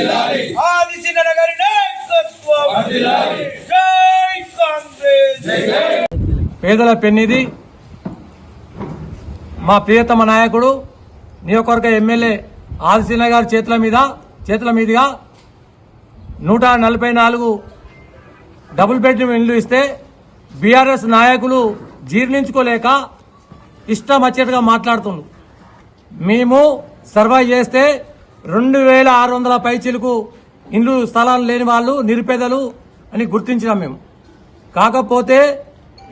గారి పేదల పెన్నిది మా ప్రియతమ నాయకుడు నియోజకవర్గ ఎమ్మెల్యే ఆదిశీన గారి చేతుల మీద చేతుల మీదుగా నూట నలభై నాలుగు డబుల్ బెడ్రూమ్ ఇండ్లు ఇస్తే బీఆర్ఎస్ నాయకులు జీర్ణించుకోలేక ఇష్టం వచ్చేట్టుగా మాట్లాడుతుండ్రు. మేము సర్వే చేస్తే రెండు వేల ఆరు వందల పైచీలకు ఇండ్లు స్థలాలు లేని వాళ్ళు నిరుపేదలు అని గుర్తించినాం మేము. కాకపోతే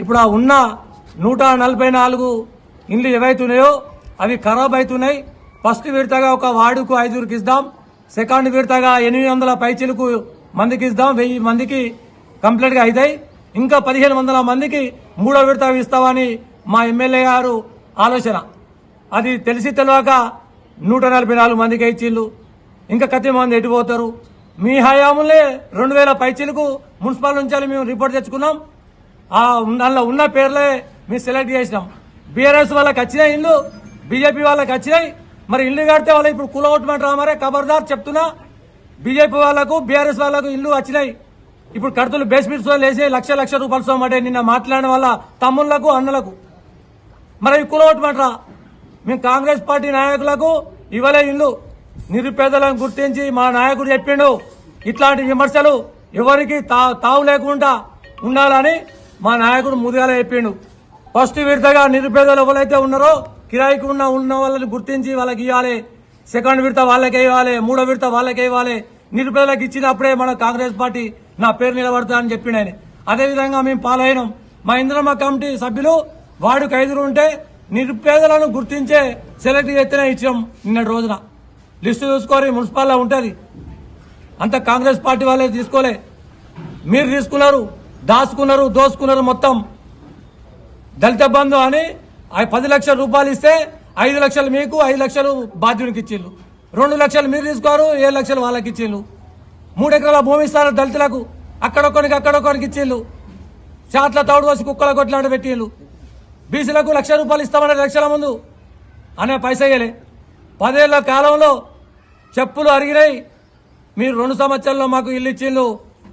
ఇప్పుడు ఆ ఉన్న నూట నలభై నాలుగు ఇండ్లు ఏవైతున్నాయో అవి ఖరాబ్ అవుతున్నాయి. ఫస్ట్ విడతగా ఒక వార్డుకు ఐదుగురికి ఇద్దాం సెకండ్ విడతగా ఎనిమిది వందల పైచీలకు మందికి ఇద్దాం వెయ్యి మందికి కంప్లీట్గా అవుతాయి. ఇంకా పదిహేను వందల మందికి మూడో విడత ఇస్తామని మా ఎమ్మెల్యే గారు ఆలోచన. అది తెలిసి తెలియక నూట నలభై నాలుగు మందికి ఇచ్చిళ్ళు ఇంకా కత్తి మంది ఎటుపోతారు మీ హయాములే రెండు వేల పైచీలకు మున్సిపల్ నుంచి మేము రిపోర్ట్ తెచ్చుకున్నాం. ఆ దానిలో ఉన్న పేర్లే మేము సెలెక్ట్ చేసినాం. బీఆర్ఎస్ వాళ్ళకి వచ్చినాయి ఇల్లు బీజేపీ వాళ్ళకి వచ్చినాయి. మరి ఇల్లు కడితే వాళ్ళు ఇప్పుడు కూలగొట్టమంటారా మరే? ఖబర్దార్ చెప్తున్నా. బీజేపీ వాళ్ళకు బీఆర్ఎస్ వాళ్ళకు ఇల్లు వచ్చినాయి. ఇప్పుడు కడుతులు బేస్మెంట్స్ వేసి లక్ష లక్ష రూపాయలు సోమంటే నిన్న మాట్లాడిన వాళ్ళ తమ్ముళ్ళకు అన్నలకు. మరి అవి కూలగొట్టమంటారా మేము కాంగ్రెస్ పార్టీ నాయకులకు ఇవ్వలే ఇల్లు. నిరుపేదలను గుర్తించి మా నాయకుడు చెప్పిండు ఇట్లాంటి విమర్శలు ఎవరికి తా తావు లేకుండా ఉండాలని మా నాయకుడు ముదిగాల చెప్పిండు. ఫస్ట్ విడతగా నిరుపేదలు ఎవరైతే ఉన్నారో కిరాయికి ఉన్న ఉన్న వాళ్ళని గుర్తించి వాళ్ళకి ఇవ్వాలి. సెకండ్ విడత వాళ్ళకే ఇవ్వాలి మూడో విడత వాళ్ళకే ఇవ్వాలి. నిరుపేదలకు ఇచ్చినప్పుడే మన కాంగ్రెస్ పార్టీ నా పేరు నిలబడతా అని చెప్పిండు ఆయన. అదేవిధంగా మేము పాలైనం. మా ఇంద్రమ్మ కమిటీ సభ్యులు వాడికి ఐదురు ఉంటే నిరుపేదలను గుర్తించే సెలెక్ట్ చేస్తేనే ఇచ్చాం నిన్నటి రోజున. లిస్టు చూసుకోరు మున్సిపాల్లో ఉంటుంది. అంత కాంగ్రెస్ పార్టీ వాళ్ళే తీసుకోలే. మీరు తీసుకున్నారు దాచుకున్నారు దోసుకున్నారు మొత్తం. దళిత బంధు అని ఆ పది లక్షల రూపాయలు ఇస్తే ఐదు లక్షలు మీకు ఐదు లక్షలు బాధ్యునికి ఇచ్చిళ్ళు. రెండు లక్షలు మీరు తీసుకోరు ఏడు లక్షలు వాళ్ళకి ఇచ్చిళ్ళు. మూడు ఎకరాల భూమి ఇస్తారు దళితులకు. అక్కడొక్కడికి అక్కడొక్కడికి ఇచ్చిళ్ళు. చాట్ల తౌడు కోసి కుక్కల కొట్లాడ పెట్టిళ్ళు. బీసీలకు లక్ష రూపాయలు ఇస్తామనే లక్షల ముందు అనే పైసయ్యలే పదేళ్ళ కాలంలో చెప్పులు అరిగినాయి. మీరు రెండు సంవత్సరాల్లో మాకు ఇల్లు ఇచ్చిండ్రు.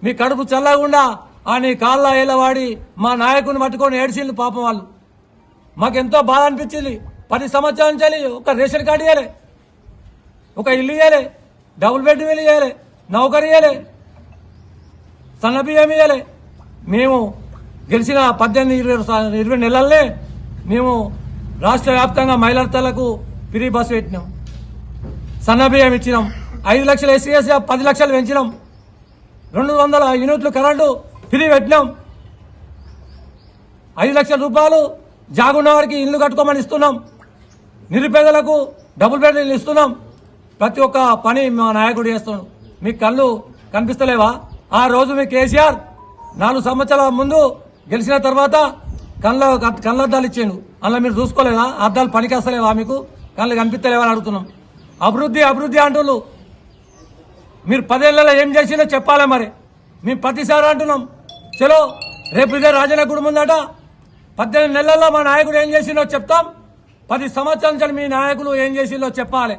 మీ కడుపు చల్లకుండా ఆ నీ కాళ్ళ ఏలవాడి మా నాయకుని పట్టుకొని ఏడ్చిండ్రు పాపం వాళ్ళు. మాకెంతో బాధ అనిపించింది. పది సంవత్సరాల నుంచి ఒక రేషన్ కార్డు ఇవ్వలే ఒక ఇల్లు ఇవ్వలే డబుల్ బెడ్రూమ్ ఇల్లు ఇవ్వలే నౌకరీ ఇవ్వలే సన్న బియ్యం ఇవ్వలే మేము గెలిచిన పద్దెనిమిది ఇరవై ఇరవై నెలలనే మేము రాష్ట్ర వ్యాప్తంగా మహిళలకు ఫ్రీ బస్సు పెట్టినాం. సన్న బియ్యం ఇచ్చినాం. ఐదు లక్షలు ఎస్సీఎస్ పది లక్షలు పెంచినాం. రెండు వందల యూనిట్లు కరెంటు ఫ్రీ పెట్టినాం. ఐదు లక్షల రూపాయలు జాగున్న వారికి ఇల్లు కట్టుకోమని ఇస్తున్నాం. నిరుపేదలకు డబుల్ బెడ్రూమ్లు ఇస్తున్నాం. ప్రతి ఒక్క పని మా నాయకుడు చేస్తున్నాడు. మీ కళ్ళు కనిపిస్తలేవా? ఆ రోజు మీ కేసీఆర్ నాలుగు సంవత్సరాల ముందు గెలిచిన తర్వాత కళ్ళ కళ్ళద్దాలు ఇచ్చిండు అందులో మీరు చూసుకోలేదా? అద్దాలు పనికేస్తలేవా మీకు? కళ్ళు కనిపిస్తలేవా అని అడుగుతున్నాం. అభివృద్ధి అభివృద్ధి అంటున్నారు మీరు పదేళ్ళలో ఏం చేసిందో చెప్పాలి మరి. మేము ప్రతిసారి అంటున్నాం. చలో రేపు ఇదే రాజన్న గుడి ముందట పద్దెనిమిది నెలల్లో మా నాయకుడు ఏం చేసిందో చెప్తాం. పది సంవత్సరాల నుంచి మీ నాయకులు ఏం చేసిందో చెప్పాలి.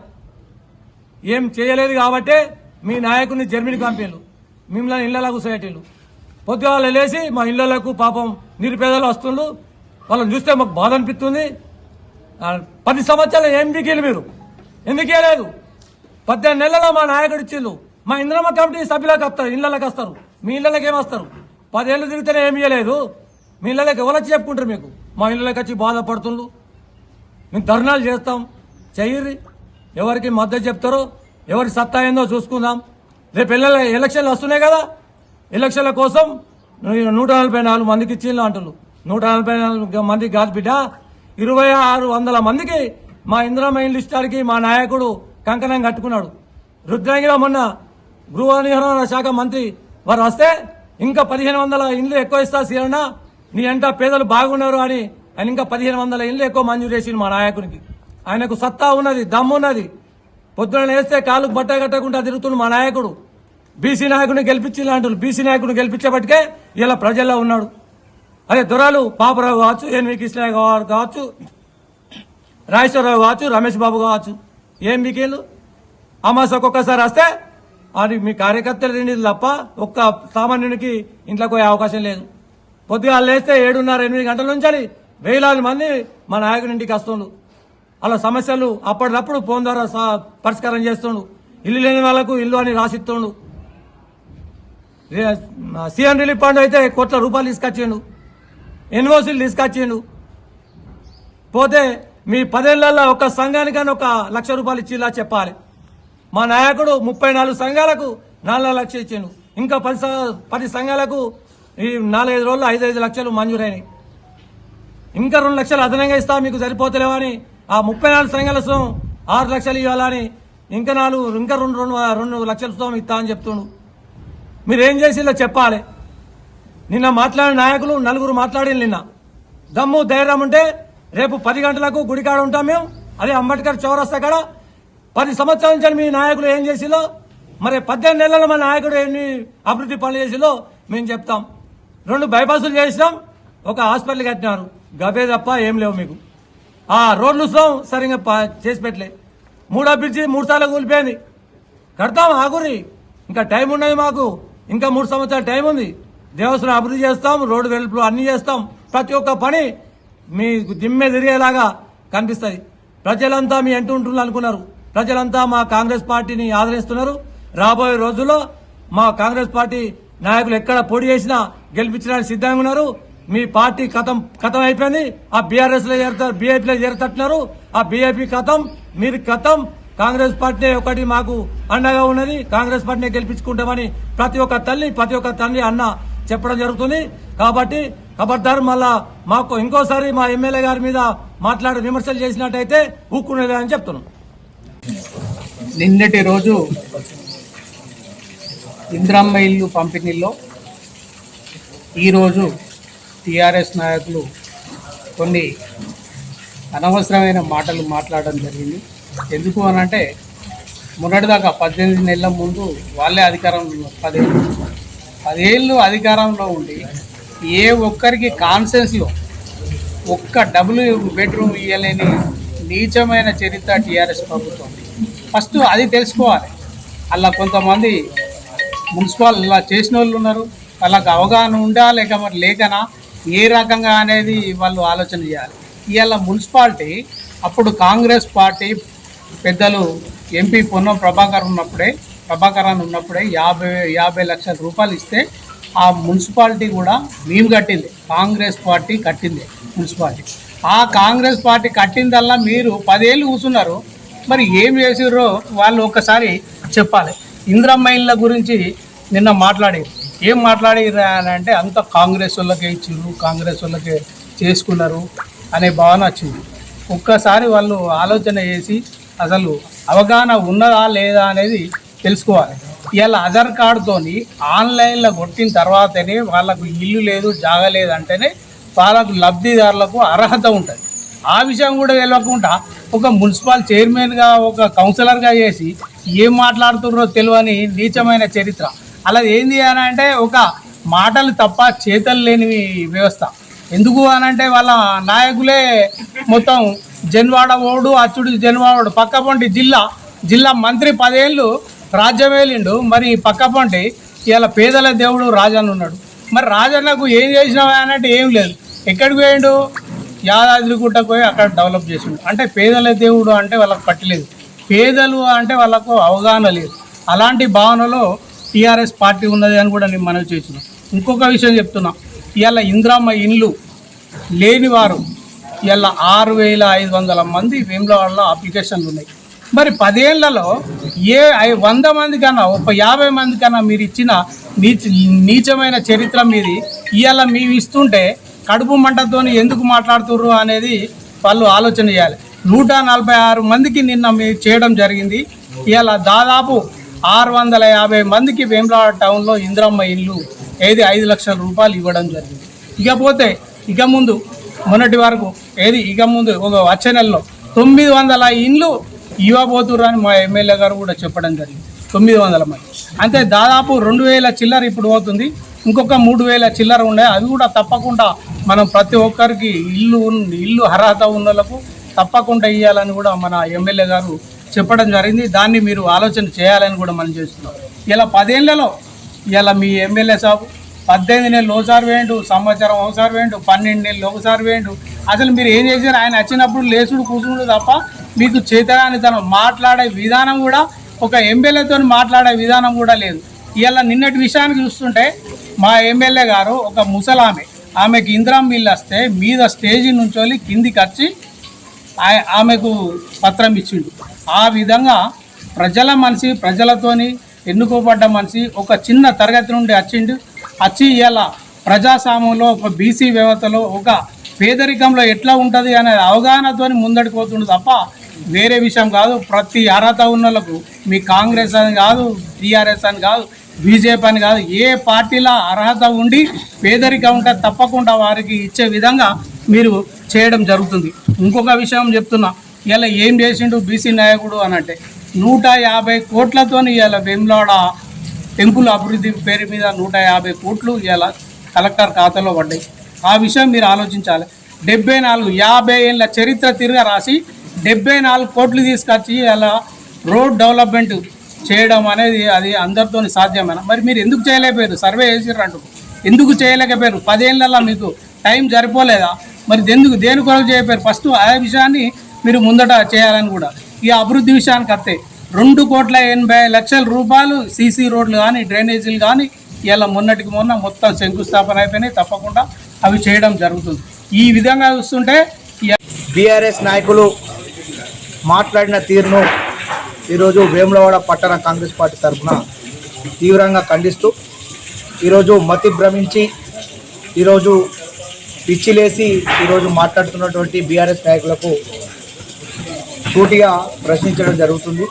ఏం చేయలేదు కాబట్టే మీ నాయకుడిని జర్మనీ కంపెనీలు మిమ్మల్ని ఇళ్ళలో కూర్చోబెట్టిండు పొద్దుగాల లేచి మా ఇళ్ళకు పాపం నిరుపేదలు వస్తుండ్రు. వాళ్ళని చూస్తే మాకు బాధ అనిపిస్తుంది. పది సంవత్సరాలు ఏం దిగిలు మీరు? ఎందుకే లేదు? పద్దెనిమిది నెలల్లో మా నాయకుడు ఇచ్చిండు. మా ఇంద్రమ్మ కమిటీ సభ్యులకు వస్తారు ఇళ్ళకి వస్తారు. మీ ఇళ్ళకి ఏమి వస్తారు? పదేళ్ళు తిరిగితేనే ఏమి ఇవ్వలేదు మీ ఇళ్ళకి ఎవరొచ్చి చెప్పుకుంటారు మీకు? మా ఇళ్ళకి వచ్చి బాధపడుతుండ్రు. మేము ధర్నాలు చేస్తాం. చెయ్యి ఎవరికి మద్దతు చెప్తారో ఎవరి సత్తా ఏందో చూసుకుందాం. రేపు ఎల్ల ఎలక్షన్లు వస్తున్నాయి కదా. ఎలక్షన్ల కోసం నూట నలభై నాలుగు మందికి ఇచ్చిండ్రు అంటున్నారు నూట నలభై నాలుగు మందికి కాదు బిడ్డ. ఇరవై ఆరు వందల మందికి మా ఇందిరామ ఇల్లు మా నాయకుడు కంకణం కట్టుకున్నాడు. రుద్రంగిలో మొన్న గృహ నిర్వహణ శాఖ మంత్రి వారు వస్తే ఇంకా పదిహేను వందల ఇండ్లు ఎక్కువ ఇస్తా సీరన్న నీ అంట పేదలు బాగున్నారు అని ఆయన ఇంకా పదిహేను వందల ఇండ్లు ఎక్కువ మంజూరు చేసిండు మా నాయకునికి. ఆయనకు సత్తా ఉన్నది దమ్మున్నది పొద్దున వేస్తే కాలుకు బట్ట కట్టకుండా తిరుగుతున్న మా నాయకుడు. బీసీ నాయకుడిని గెలిపించి ఇలాంటి బీసీ నాయకుడిని గెలిపించేపటికే ఇలా ప్రజల్లో ఉన్నాడు. అదే దొరాలు పాపరావు కావచ్చు ఎన్వి కృష్ణయ్య గారు కావచ్చు రాజేశ్వరరావు కావచ్చు రమేష్ బాబు కావచ్చు ఏం మీకేళ్ళు? అమాసకు ఒక్కొక్కసారి వస్తే అది మీ కార్యకర్తలు తిండిది తప్ప ఒక్క సామాన్యునికి ఇంట్లోకి పోయే అవకాశం లేదు. పొద్దుగా లేస్తే ఏడున్నర ఎనిమిది గంటల నుంచి వేలాది మంది మా నాయకుని ఇంటికి వస్తుండు అలా సమస్యలు అప్పటికప్పుడు ఫోన్ ద్వారా పరిష్కారం చేస్తుండు ఇల్లు లేని వాళ్ళకు ఇల్లు అని రాసిస్తుండు సీఎం రిలీఫ్ ఫండ్ అయితే కోట్ల రూపాయలు తీసుకొచ్చిండు. ఎన్ఓసీలు తీసుకొచ్చిండు. పోతే మీ పదేళ్ళలో ఒక సంఘానికని ఒక లక్ష రూపాయలు ఇచ్చేలా చెప్పాలి. మా నాయకుడు ముప్పై నాలుగు సంఘాలకు నాలుగు లక్షలు ఇచ్చిండు. ఇంకా పది పది సంఘాలకు ఈ నాలుగైదు రోజులు ఐదు ఐదు లక్షలు మంజూరైనాయి. ఇంకా రెండు లక్షలు అదనంగా ఇస్తా మీకు సరిపోతలేవని ఆ ముప్పై నాలుగు సంఘాల సొమ్ము ఆరు లక్షలు ఇవ్వాలని ఇంకా నాలుగు ఇంకా రెండు రెండు రెండు లక్షల సొమ్ము ఇస్తా అని చెప్తుండు. మీరు ఏం చేసిందో చెప్పాలి? నిన్న మాట్లాడిన నాయకులు నలుగురు మాట్లాడి నిన్న. దమ్ము ధైర్యం ఉంటే రేపు పది గంటలకు గుడికాడ ఉంటాం మేము. అదే అంబేద్కర్ చౌరస్తా కాడ. పది సంవత్సరాల నుంచి మీ నాయకులు ఏం చేసిందో మరి పద్దెనిమిది నెలల మా నాయకుడు ఎన్ని అభివృద్ధి పనులు చేసిందో మేము చెప్తాం. రెండు బైపాసులు చేసినాం. ఒక హాస్పిటల్ కట్టినారు. గబే తప్ప ఏం లేవు మీకు. ఆ రోడ్లు సో సరిగ్గా చేసి పెట్టలే. మూడో బ్రిడ్జి మూడు సార్లు కూలిపోయింది. కడతాం ఆగురి ఇంకా టైం ఉన్నది మాకు. ఇంకా మూడు సంవత్సరాల టైం ఉంది. దేవస్థానం అభివృద్ధి చేస్తాం రోడ్డు వెలుపులు అన్ని చేస్తాం. ప్రతి ఒక్క పని మీకు దిమ్మె తిరిగేలాగా కనిపిస్తుంది. ప్రజలంతా మీ ఎంటు ఉంటున్నారు అనుకున్నారు. ప్రజలంతా మా కాంగ్రెస్ పార్టీని ఆదరిస్తున్నారు. రాబోయే రోజుల్లో మా కాంగ్రెస్ పార్టీ నాయకులు ఎక్కడ పోటీ చేసినా గెలిపించడానికి సిద్ధంగా ఉన్నారు. మీ పార్టీ కథం కథం అయిపోయింది. ఆ బీఆర్ఎస్లో చేరుతారు బీఏపీలో చేరుతట్టున్నారు. ఆ బీఏపీ కథం మీరు కథం కాంగ్రెస్ పార్టీ ఒకటి మాకు అండగా ఉన్నది. కాంగ్రెస్ పార్టీని గెలిపించుకుంటామని ప్రతి ఒక్క తల్లి ప్రతి ఒక్క తండ్రి అన్న చెప్పడం జరుగుతుంది. కాబట్టి ఖబర్దార్ మళ్ళా మాకు ఇంకోసారి మా ఎమ్మెల్యే గారి మీద మాట్లాడి విమర్శలు చేసినట్టయితే ఊక్కునేది అని చెప్తున్నాం. నిన్నటి రోజు ఇంద్రమ్మ ఇల్లు పంపిణీలో ఈరోజు టీఆర్ఎస్ నాయకులు కొన్ని అనవసరమైన మాటలు మాట్లాడడం జరిగింది. ఎందుకు అని అంటే మొన్నటిదాకా పద్దెనిమిది నెలల ముందు వాళ్ళే అధికారంలో ఉన్నారు. పదేళ్ళు. పదేళ్ళు అధికారంలో ఉండి ఏ ఒక్కరికి కాన్సెన్స్లో ఒక్క డబుల్ బెడ్రూమ్ ఇవ్వలేని నీచమైన చరిత్ర టీఆర్ఎస్ ప్రభుత్వం. ఫస్ట్ అది తెలుసుకోవాలి. అలా కొంతమంది మున్సిపల్ ఇలా చేసిన వాళ్ళు ఉన్నారు. వాళ్ళకి అవగాహన ఉందా లేక మరి లేకనా? ఏ రకంగా అనేది వాళ్ళు ఆలోచన చేయాలి. ఇవాళ మున్సిపాలిటీ అప్పుడు కాంగ్రెస్ పార్టీ పెద్దలు ఎంపీ పొన్నం ప్రభాకర్ ఉన్నప్పుడే ప్రభాకర్ అని ఉన్నప్పుడే యాభై యాభై లక్షల రూపాయలు ఇస్తే ఆ మున్సిపాలిటీ కూడా మేము కట్టింది కాంగ్రెస్ పార్టీ కట్టింది మున్సిపాలిటీ. ఆ కాంగ్రెస్ పార్టీ కట్టిందల్లా మీరు పదేళ్ళు కూర్చున్నారు మరి ఏం చేసిర్రో వాళ్ళు ఒకసారి చెప్పాలి. ఇంద్రమ్మ గురించి నిన్న మాట్లాడి ఏం మాట్లాడిర్రు అని అంటే అంత కాంగ్రెస్ వాళ్ళకే ఇచ్చిర్రు కాంగ్రెస్ వాళ్ళకే చేసుకున్నారు అనే భావన వచ్చింది. ఒక్కసారి వాళ్ళు ఆలోచన చేసి అసలు అవగాహన ఉన్నదా లేదా అనేది తెలుసుకోవాలి. ఇలా ఆధార్ కార్డుతోని ఆన్లైన్లో కొట్టిన తర్వాతనే వాళ్ళకు ఇల్లు లేదు జాగ లేదు అంటేనే వాళ్ళకు లబ్ధిదారులకు అర్హత ఉంటుంది. ఆ విషయం కూడా తెలియకుండా ఒక మున్సిపల్ చైర్మన్గా ఒక కౌన్సిలర్గా చేసి ఏం మాట్లాడుతున్నారో తెలియని నీచమైన చరిత్ర. అలా ఏంది అని అంటే ఒక మాటలు తప్ప చేతలు లేని వ్యవస్థ. ఎందుకు అనంటే వాళ్ళ నాయకులే మొత్తం జన్వాడ ఓడు అచ్చుడు జన్వాడు పక్కపొంటి జిల్లా. జిల్లా మంత్రి పదేళ్ళు రాజ్యం వేలిండు మరి పక్కపొంటి ఇలా పేదల దేవుడు రాజన్న ఉన్నాడు. మరి రాజన్నకు ఏం చేసినావా అన్నట్టు ఏం లేదు. ఎక్కడికి పోయిండు? యాదాద్రి గుట్టకు పోయి అక్కడ డెవలప్ చేసిండు. అంటే పేదల దేవుడు అంటే వాళ్ళకి పట్టలేదు. పేదలు అంటే వాళ్ళకు అవగాహన లేదు. అలాంటి భావనలో టీఆర్ఎస్ పార్టీ ఉన్నది అని కూడా నేను మనవి చేస్తున్నాను ఇంకొక విషయం చెప్తున్నా. ఇవాళ ఇంద్రమ్మ ఇండ్లు లేనివారు ఇలా ఆరు వేల ఐదు వందల మంది వేములవాడలో అప్లికేషన్లు ఉన్నాయి. మరి పదేళ్ళలో ఏ ఐ- వంద మంది కన్నా ఒక యాభై మంది కన్నా మీరు ఇచ్చిన నీచ నీచమైన చరిత్ర మీది ఇవాళ మేము ఇస్తుంటే కడుపు మంటతో ఎందుకు మాట్లాడుతుర్రు అనేది వాళ్ళు ఆలోచన చేయాలి. నూట నలభై ఆరు మందికి నిన్న మీరు చేయడం జరిగింది. ఇవాళ దాదాపు ఆరు వందల యాభై మందికి వేములవాడ టౌన్లో ఇంద్రమ్మ ఇల్లు ఏది ఐదు లక్షల రూపాయలు ఇవ్వడం జరిగింది. ఇకపోతే ఇక ముందు మొన్నటి వరకు ఏది ఇక ముందు ఒక వచ్చే నెలలో తొమ్మిది వందల ఇండ్లు ఇవ్వబోతురు అని మా ఎమ్మెల్యే గారు కూడా చెప్పడం జరిగింది. తొమ్మిది వందల మంది అంటే దాదాపు రెండు వేల చిల్లర ఇప్పుడు పోతుంది. ఇంకొక మూడు వేల చిల్లర ఉండే అవి కూడా తప్పకుండా మనం ప్రతి ఒక్కరికి ఇల్లు ఉన్- ఇల్లు అర్హత ఉన్న వాళ్ళకు తప్పకుండా ఇవ్వాలని కూడా మన ఎమ్మెల్యే గారు చెప్పడం జరిగింది. దాన్ని మీరు ఆలోచన చేయాలని కూడా మనం చేస్తున్నాం. ఇలా పదేళ్ళలో ఇలా మీ ఎమ్మెల్యే సాబు పద్దెనిమిది నెలలు ఒకసారి వేయండు సంవత్సరం ఒకసారి వేయండు పన్నెండు నెలలు ఒకసారి వేయండు. అసలు మీరు ఏం చేశారు? ఆయన వచ్చినప్పుడు లేచుడు కూర్చుడు తప్ప మీకు చేతరాని తను మాట్లాడే విధానం కూడా ఒక ఎమ్మెల్యేతో మాట్లాడే విధానం కూడా లేదు. ఇలా నిన్నటి విషయానికి చూస్తుంటే మా ఎమ్మెల్యే గారు ఒక ముసలామె. ఆమెకి ఇంద్రం బిల్లు వస్తే మీద స్టేజీ నుంచోలి కిందికి వచ్చి ఆమెకు పత్రం ఇచ్చిండు. ఆ విధంగా ప్రజల మనిషి ప్రజలతోని ఎన్నుకోబడ్డ మనిషి ఒక చిన్న తరగతి నుండి వచ్చిండు. వచ్చి ఇలా ప్రజాస్వామ్యంలో ఒక బీసీ వ్యవస్థలో ఒక పేదరికంలో ఎట్లా ఉంటుంది అనే అవగాహనతోని ముందడికి తప్ప వేరే విషయం కాదు. ప్రతి అర్హత ఉన్నలకు మీ కాంగ్రెస్ అని కాదు టీఆర్ఎస్ అని కాదు బీజేపీ అని కాదు ఏ పార్టీలో అర్హత ఉండి పేదరికం ఉంటే తప్పకుండా వారికి ఇచ్చే విధంగా మీరు చేయడం జరుగుతుంది. ఇంకొక విషయం చెప్తున్నా. ఇలా ఏం చేసిండు బీసీ నాయకుడు అనంటే నూట యాభై కోట్లతో ఇలా వెమ్లాడ టెంపుల్ అభివృద్ధి పేరు మీద నూట యాభై కోట్లు ఇలా కలెక్టర్ ఖాతాలో పడ్డాయి. ఆ విషయం మీరు ఆలోచించాలి. డెబ్బై నాలుగు యాభై ఏళ్ళ చరిత్ర తిరగ రాసి డెబ్బై నాలుగు కోట్లు తీసుకొచ్చి అలా రోడ్ డెవలప్మెంట్ చేయడం అనేది అది అందరితో సాధ్యమైన? మరి మీరు ఎందుకు చేయలేకపోయారు? సర్వే చేసిర్రు ఎందుకు చేయలేకపోయారు? పదేళ్ళల్లో మీకు టైం సరిపోలేదా? మరి ఎందుకు దేని కొరకు చేయపోయారు ఫస్ట్ ఆ విషయాన్ని మీరు ముందట చేయాలని కూడా. ఈ అభివృద్ధి విషయానికి వస్తే రెండు కోట్ల ఎనభై లక్షల రూపాయలు సీసీ రోడ్లు కానీ డ్రైనేజీలు కానీ ఇలా మొన్నటికి మొన్న మొత్తం శంకుస్థాపన అయిపోయినాయి. తప్పకుండా అవి చేయడం జరుగుతుంది. ఈ విధంగా చూస్తుంటే బీఆర్ఎస్ నాయకులు మాట్లాడిన తీరును ఈరోజు వేములవాడ పట్టణ కాంగ్రెస్ పార్టీ తరఫున తీవ్రంగా ఖండిస్తూ ఈరోజు మతి భ్రమించి ఈరోజు పిచ్చిలేసి ఈరోజు మాట్లాడుతున్నటువంటి బీఆర్ఎస్ నాయకులకు సూటిగా ప్రశ్నించడం జరుగుతుంది.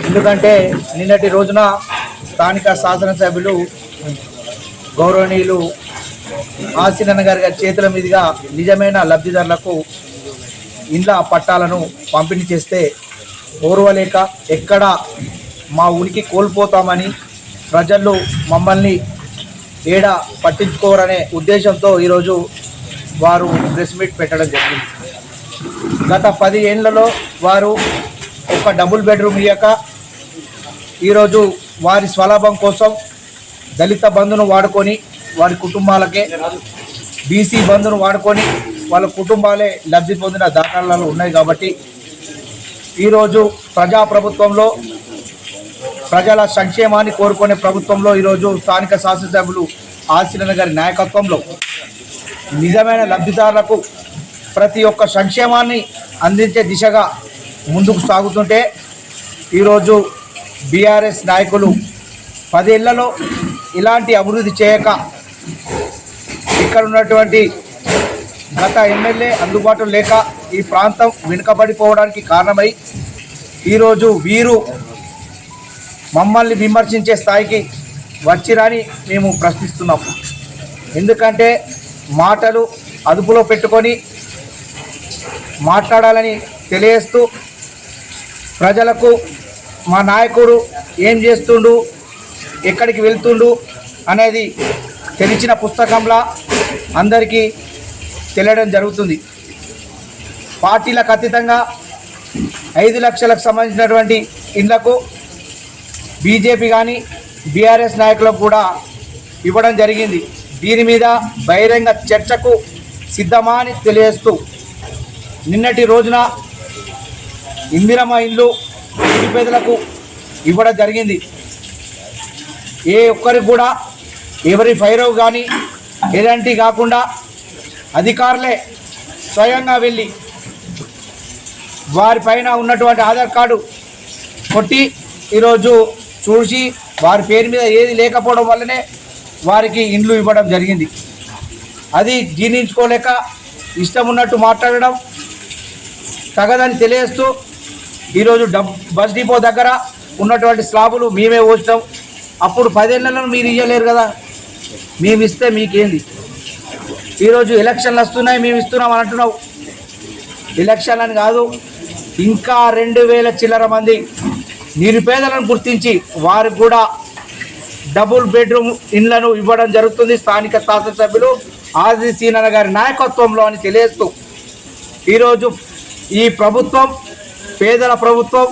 ఎందుకంటే నిన్నటి రోజున స్థానిక శాసనసభ్యులు గౌరవనీయులు ఆశీనన్న గారి చేతుల మీదుగా నిజమైన లబ్ధిదారులకు ఇండ్ల పట్టాలను పంపిణీ చేస్తే ఓర్వలేక ఎక్కడ మా ఉనికి కోల్పోతామని ప్రజలు మమ్మల్ని ఏడ పట్టించుకోరనే ఉద్దేశంతో ఈరోజు వారు ప్రెస్ మీట్ పెట్టడం జరిగింది. గత పది ఏళ్ళలో వారు ఒక డబుల్ బెడ్రూమ్ ఇయ్యక ఈరోజు వారి స్వలాభం కోసం దళిత బంధును వాడుకొని వారి కుటుంబాలకే బీసీ బంధును వాడుకొని వాళ్ళ కుటుంబాలే లబ్ధి పొందిన దాఖలాలు ఉన్నాయి కాబట్టి ఈరోజు ప్రజాప్రభుత్వంలో ప్రజల సంక్షేమాన్ని కోరుకునే ప్రభుత్వంలో ఈరోజు స్థానిక శాసనసభ్యులు ఆశీలన గారి నాయకత్వంలో నిజమైన లబ్ధిదారులకు ప్రతి ఒక్క సంక్షేమాన్ని అందించే దిశగా ముందుకు సాగుతుంటే ఈరోజు బీఆర్ఎస్ నాయకులు పదేళ్ళలో ఇలాంటి అభివృద్ధి చేయక ఇక్కడ ఉన్నటువంటి గత ఎమ్మెల్యే అందుబాటులో లేక ఈ ప్రాంతం వెనుకబడిపోవడానికి కారణమై ఈరోజు వీరు మమ్మల్ని విమర్శించే స్థాయికి వచ్చిరని మేము ప్రశ్నిస్తున్నాం. ఎందుకంటే మాటలు అదుపులో పెట్టుకొని మాట్లాడాలని తెలియస్తూ ప్రజలకు మా నాయకుడు ఏం చేస్తుండు ఎక్కడికి వెళ్తుండు అనేది తెలిసిన పుస్తకంలా అందరికీ తెలియడం జరుగుతుంది. పార్టీలకు అతీతంగా ఐదు లక్షలకు సంబంధించినటువంటి ఇళ్ళకు బీజేపీ కానీ బీఆర్ఎస్ నాయకులకు కూడా ఇవ్వడం జరిగింది. దీని మీద బహిరంగ చర్చకు సిద్ధమా అని తెలియజేస్తూ నిన్నటి రోజున ఇందిరమ్మ ఇల్లు నిరుపేదలకు ఇవ్వడం జరిగింది. ఏ ఒక్కరికి కూడా ఎవరి ఫైరవ్ కానీ ఎలాంటి కాకుండా అధికారులే స్వయంగా వెళ్ళి వారిపైన ఉన్నటువంటి ఆధార్ కార్డు కొట్టి ఈరోజు చూసి వారి పేరు మీద ఏది లేకపోవడం వల్లనే వారికి ఇండ్లు ఇవ్వడం జరిగింది. అది జీర్ణించుకోలేక ఇష్టం ఉన్నట్టు మాట్లాడడం తగదని తెలియస్తూ ఈరోజు డబ్ బస్ డిపో దగ్గర ఉన్నటువంటి స్లాబులు మేమే పోసినాం. అప్పుడు పదేళ్ళలో మీరు ఇవ్వలేరు కదా. మేము ఇస్తే మీకేంది? ఈరోజు ఎలక్షన్లు వస్తున్నాయి మేము ఇస్తున్నాం అని అంటున్నావు. ఎలక్షన్ అని కాదు ఇంకా రెండు వేల చిల్లర మంది నిరుపేదలను గుర్తించి వారికి కూడా డబుల్ బెడ్రూమ్ ఇండ్లను ఇవ్వడం జరుగుతుంది స్థానిక శాసనసభ్యులు ఆది సీనన్న గారి నాయకత్వంలో అని తెలియజేస్తూ ఈరోజు ఈ ప్రభుత్వం పేదల ప్రభుత్వం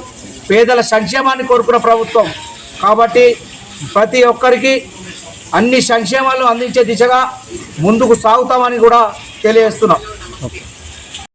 పేదల సంక్షేమాన్ని కోరుకున్న ప్రభుత్వం. కాబట్టి ప్రతి ఒక్కరికి అన్ని సంక్షేమాలు అందించే దిశగా ముందుకు సాగుతామని కూడా తెలియజేస్తున్నాం.